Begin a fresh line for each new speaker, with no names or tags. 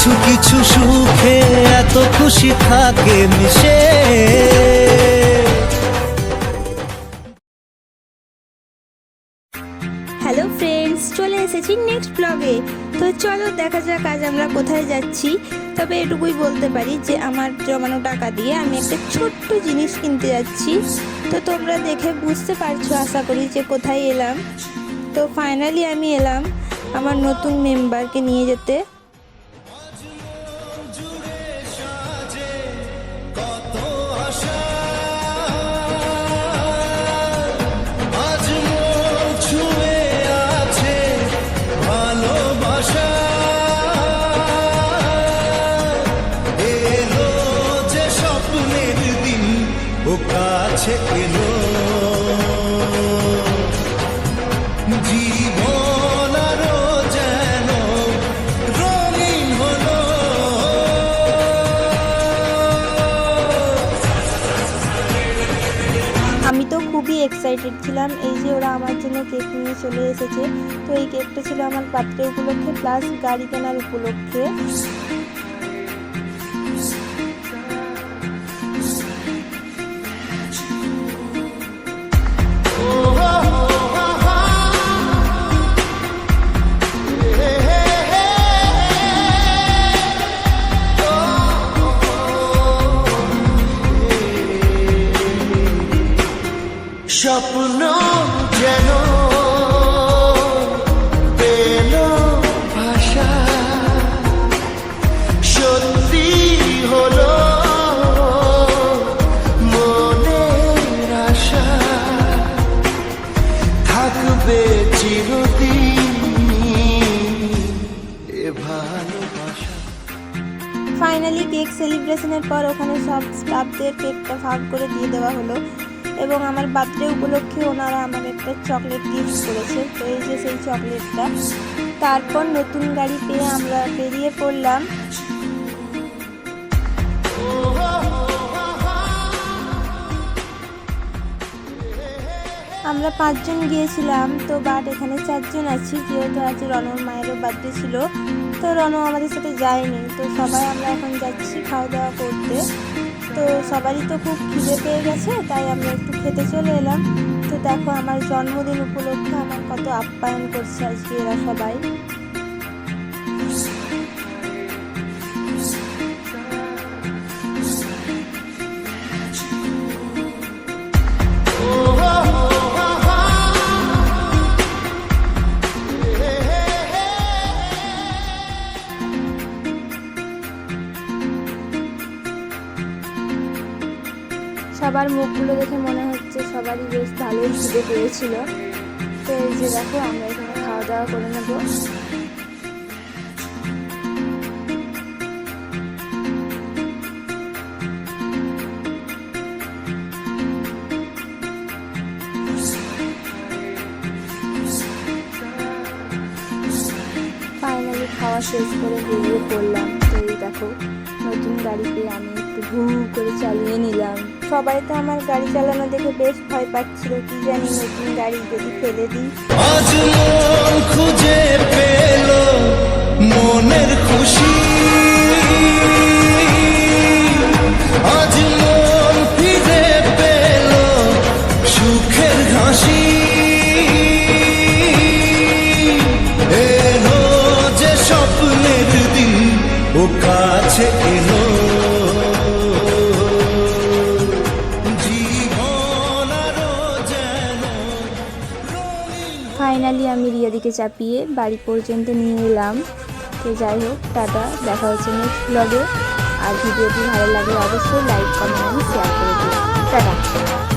কিছু কিছু সুখে এত খুশি থাকে মিশে।
হ্যালো ফ্রেন্ডস চলে এসেছি নেক্সট ব্লগে তো চলো দেখা যাক আজ আমরা কোথায় যাচ্ছি। তবে এটুকুই বলতে পারি যে আমার জমানো টাকা দিয়ে আমি একটা ছোট্ট জিনিস কিনতে যাচ্ছি। তো তোমরা দেখে বুঝতে পারছ, আশা করি যে কোথায় এলাম। তো ফাইনালি আমি এলাম আমার নতুন মেম্বারকে নিয়ে যেতে।
ও কাছে
আমি তো খুবই এক্সাইটেড ছিলাম, এই যে ওরা আমার জন্য কেক নিয়ে চলে এসেছে। তো এই কেকটা ছিল আমার বার্থডে উপলক্ষে প্লাস গাড়ি কেনার উপলক্ষে।
স্বপ্ন যেন পেল ভাষা সত্যি হলো মনের আশা। থাকবে চিরদিন এ
ফাইনালি কেক সেলিব্রেশনের পর ওখানে সব স্টাফদের কেকটা ভাগ করে দিয়ে দেওয়া হলো। এবং আমার বার্থডে উপলক্ষে ওনারা আমার একটা চকলেট গিফট করেছে। তো এই যে সেই চকলেটটা। তারপর নতুন গাড়ি পেয়ে আমরা বেরিয়ে পড়লাম। আমরা পাঁচজন গিয়েছিলাম। তো বাট এখানে চারজন আছি। যেহেতু আজ রনর মায়েরও বার্থডে ছিল। তো রনও আমাদের সাথে যায়নি। তো সবাই আমরা এখন যাচ্ছি খাওয়া দাওয়া করতে। তো সবারই তো খুব খিদে পেয়ে গেছে, তাই আমরা একটু খেতে চলে এলাম। তো দেখো আমার জন্মদিন উপলক্ষে আমার কত আপ্যায়ন করছে আজকে এরা সবাই। সবার মুখগুলো দেখে মনে হচ্ছে সবারই বেশ ভালোই খিদে পেয়েছিল। তো এই যে দেখো, আমরা এখানে খাওয়া দাওয়া করে নেব। খাওয়া শেষ করে বেরিয়ে পড়লাম। তো এই দেখো, নতুন গাড়িতে আমি একটু ভু করে চালিয়ে নিলাম। সবাই তো আমার গাড়ি চালানো দেখে বেশ ভয় পাচ্ছিল, কি জানি নতুন গাড়ি যদি ফেলে দিই।
আজ খুঁজে পেল, মনের খুশি। সুখের হাসি এলো যে দিন কাছে এলো।
ফাইনালি আমি রিয়াদিকে চাপিয়ে বাড়ি পর্যন্ত নিয়ে এলাম। তো যাই হোক, টাটা, দেখা হচ্ছে নেক্সট ব্লগে আর ভিডিওটি ভালো লাগলে অবশ্যই লাইক কমেন্ট শেয়ার করে দিন টাটা।